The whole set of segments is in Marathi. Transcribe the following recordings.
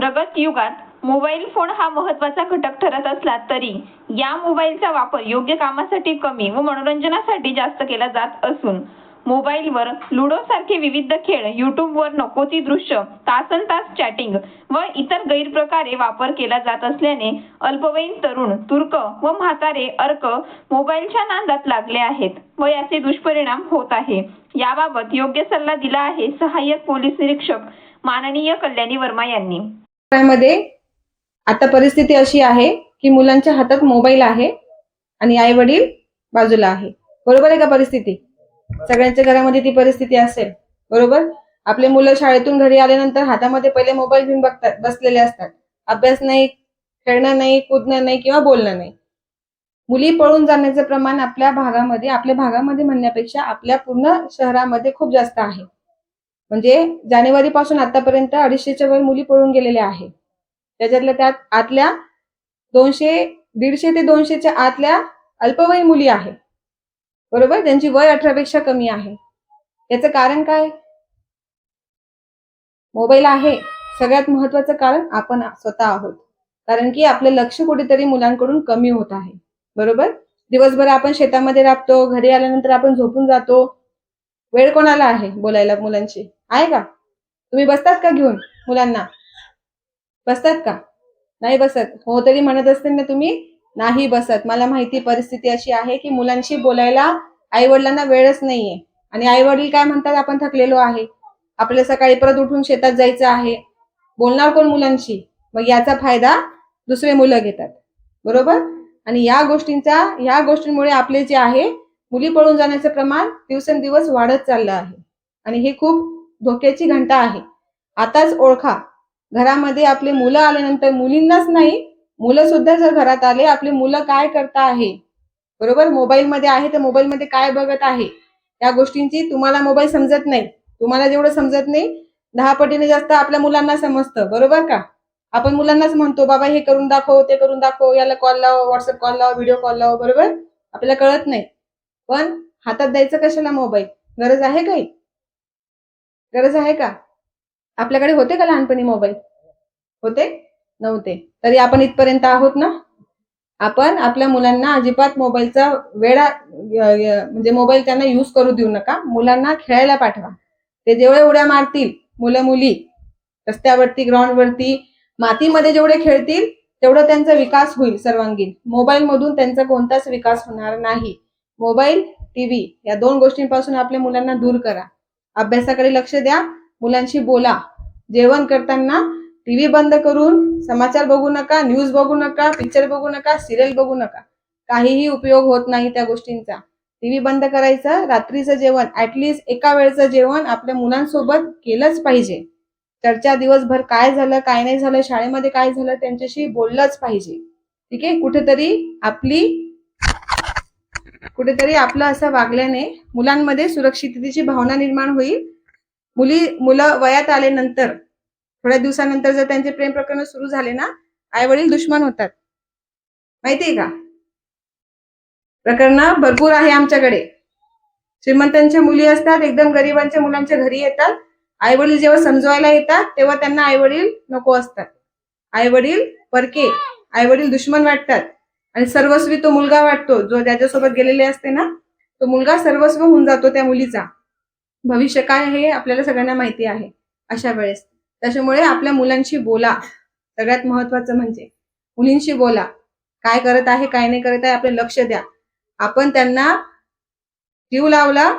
प्रगत युगात मोबाईल फोन हा महत्त्वाचा घटक ठरत असला तरी या मोबाईलचा वापर योग्य कामासाठी कमी व मनोरंजनासाठी जास्त केला जात असून मोबाईलवर लुडो सारखे विविध खेळ यूट्यूबवर नको ती दृश्य तासन तास चॅटिंग व इतर गैरप्रकारे वापर केला जात असल्याने अल्पवयीन तरुण तुर्क व म्हातारे अर्क मोबाईलच्या नांदात लागले आहेत व याचे दुष्परिणाम होत आहे. याबाबत योग्य सल्ला दिला आहे सहाय्यक पोलीस निरीक्षक माननीय कल्याणी वर्मा यांनी. मध्ये आता परिस्थिती अशी आहे की मुलांच्या हातात मोबाईल आहे आणि आई वडील बाजूला आहे. बरोबर आहे का परिस्थिती? सगळ्यांच्या घरामध्ये ती परिस्थिती असेल. बरोबर? आपले मुलं शाळेतून घरी आल्यानंतर हातामध्ये पहिले मोबाईल घेऊन बघतात बसलेले असतात. अभ्यास नाही खेळणं नाही कुदणं नाही किंवा बोलणं नाही. मुली पळून जाण्याचं प्रमाण आपल्या भागामध्ये आपल्या भागामध्ये म्हणण्यापेक्षा आपल्या पूर्ण शहरामध्ये खूप जास्त आहे. म्हणजे जानेवारी पासून आतापर्यंत अडीचशेच्या वर मुली पळून गेलेल्या आहे. त्याच्यातल्या त्यात आतल्या दोनशे दीडशे ते दोनशेच्या आतल्या अल्पवयीन मुली आहे. बरोबर? त्यांची वय अठरापेक्षा कमी आहे. याचं कारण काय? मोबाईल आहे. सगळ्यात महत्वाचं कारण आपण स्वतः आहोत. कारण की आपलं लक्ष कुठेतरी मुलांकडून कमी होत आहे. बरोबर? दिवसभर आपण शेतामध्ये राबतो घरी आल्यानंतर आपण झोपून जातो. वेळ कोणाला आहे बोलायला मुलांची? आहे का? तुम्ही बसतात का घेऊन मुलांना? बसतात का? नाही बसत. हो तरी म्हणत असते ना तुम्ही नाही बसत. मला माहिती परिस्थिती अशी आहे की मुलांशी बोलायला आई वडिलांना वेळच नाहीये. आणि आई वडील काय म्हणतात? आपण थकलेलो आहे. आपल्याला सकाळी परत उठून शेतात जायचं आहे. बोलणार कोण मुलांशी? मग याचा फायदा दुसरे मुलं घेतात. बरोबर? आणि या गोष्टींचा या गोष्टींमुळे आपले जे आहे मुली पळून जाण्याचं प्रमाण दिवसेंदिवस वाढत चाललं आहे. आणि हे खूप धोक्याची घंटा आहे. आताच ओळखा. घरामध्ये आपले मुलं आल्यानंतर मुलींनाच नाही मुलं सुद्धा जर घरात आले आपले मुलं काय करता आहे? बरोबर? मोबाईलमध्ये आहे तर मोबाईलमध्ये काय बघत आहे? या गोष्टींची तुम्हाला मोबाईल समजत नाही. तुम्हाला जेवढं समजत नाही दहा पटीने जास्त आपल्या मुलांना समजतं. बरोबर का? आपण मुलांनाच म्हणतो बाबा हे करून दाखव ते करून दाखव याला कॉल लाव व्हॉट्सअप कॉल लाव व्हिडिओ कॉल लाव. बरोबर? आपल्याला कळत नाही. पण हातात द्यायचं कशाला मोबाईल? गरज आहे काही गरज आहे का? आपल्याकडे होते का लहानपणी मोबाईल? होते? नव्हते. तरी आपण इथपर्यंत आहोत ना? आपण आपल्या मुलांना अजिबात मोबाईलचा वेळा म्हणजे मोबाईल त्यांना युज करू देऊ नका. मुलांना खेळायला पाठवा. ते जेवढे उड्या मारतील मुलं मुली रस्त्यावरती ग्राउंडवरती मातीमध्ये जेवढे खेळतील तेवढं त्यांचा विकास होईल सर्वांगीण. मोबाईल मधून त्यांचा कोणताच विकास होणार नाही. मोबाईल टीव्ही या दोन गोष्टींपासून आपल्या मुलांना दूर करा. अभ्यासाकडे लक्ष द्या. मुलांशी बोला. जेवण करताना टीव्ही बंद करून समाचार बघू नका न्यूज बघू नका पिक्चर बघू नका सिरियल बघू नका. काहीही उपयोग होत नाही त्या गोष्टींचा. टीव्ही बंद करायचं रात्रीचं जेवण ऍटलिस्ट एका वेळचं जेवण आपल्या मुलांसोबत केलंच पाहिजे. चर्चा दिवसभर काय झालं काय नाही झालं शाळेमध्ये काय झालं त्यांच्याशी बोललंच पाहिजे. ठीक आहे? कुठेतरी आपली कुठेतरी आपलं असं वागल्याने मुलांमध्ये सुरक्षिततेची भावना निर्माण होईल. मुली मुलं वयात आल्यानंतर थोड्या दिवसानंतर जर त्यांचे प्रेम प्रकरण सुरू झाले ना आई वडील दुश्मन होतात. माहितीये का? प्रकरण भरपूर आहे आमच्याकडे. श्रीमंतांच्या मुली असतात एकदम गरिबांच्या मुलांच्या घरी येतात. आई वडील जेव्हा समजवायला येतात तेव्हा त्यांना आई वडील नको असतात. आई वडील परके आई वडील दुश्मन वाटतात. आणि सर्वस्वी तो मुलगा वाटतो जो ज्याच्यासोबत गेलेले असते ना तो मुलगा सर्वस्व होऊन जातो त्या मुलीचा. भविष्य काय हे आपल्याला सगळ्यांना माहिती आहे अशा वेळेस. त्याच्यामुळे आपल्या मुलांशी बोला. सगळ्यात महत्वाचं म्हणजे मुलींशी बोला. काय करत आहे काय नाही करत आहे आपले लक्ष द्या. आपण त्यांना जीव लावला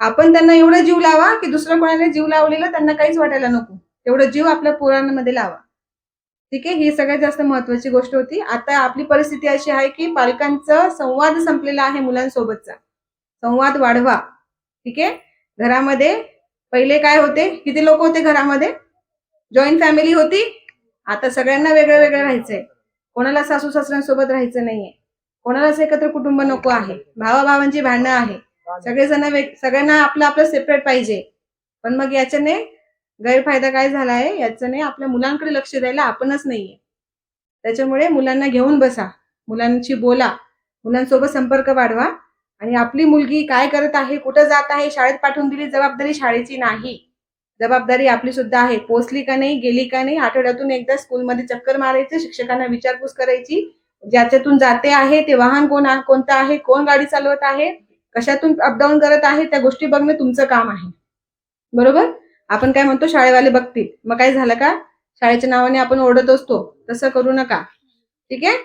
आपण त्यांना एवढं जीव लावा की दुसरं कोणाला जीव लावलेला त्यांना काहीच वाटायला नको. एवढं जीव आपल्या पुराणामध्ये लावा. ठीक आहे? ही सगळ्यात जास्त महत्वाची गोष्ट होती. आता आपली परिस्थिती अशी आहे की पालकांचा संवाद संपलेला आहे मुलांसोबतचा. संवाद वाढवा. ठीक आहे? घरामध्ये पहिले काय होते? किती लोक होते घरामध्ये? जॉईंट फॅमिली होती. आता सगळ्यांना वेगळं वेगळं राहायचंय. कोणाला सासू सासऱ्यांसोबत राहायचं नाहीये. कोणालाच एकत्र कुटुंब नको आहे. भावाभावांची भांडणं आहे. सगळेजण सगळ्यांना आपलं आपलं सेपरेट पाहिजे. पण मग याच्याने गैरफायदा काय झाला आहे? नाही आपल्या मुलांकडे लक्ष द्यायला आपणच नाहीये. त्याच्यामुळे मुलांना घेऊन बसा. मुलांशी बोला. मुलांसोबत संपर्क वाढवा. आणि आपली मुलगी काय करत आहे कुठं जात आहे शाळेत पाठवून दिली जबाबदारी शाळेची नाही. जबाबदारी आपली सुद्धा आहे. पोचली का नाही गेली का नाही आठवड्यातून एकदा स्कूलमध्ये चक्कर मारायचं शिक्षकांना विचारपूस करायची. ज्याच्यातून जाते आहे ते वाहन कोण कोणतं आहे कोण गाडी चालवत आहे कशातून अपडाऊन करत आहे त्या गोष्टी बघणं तुमचं काम आहे. बरोबर? आपण काय म्हणतो शाळेवाले बघतील. मग काय झालं का? शाळेच्या नावाने आपण ओढत असतो. तसं करू नका. ठीक आहे?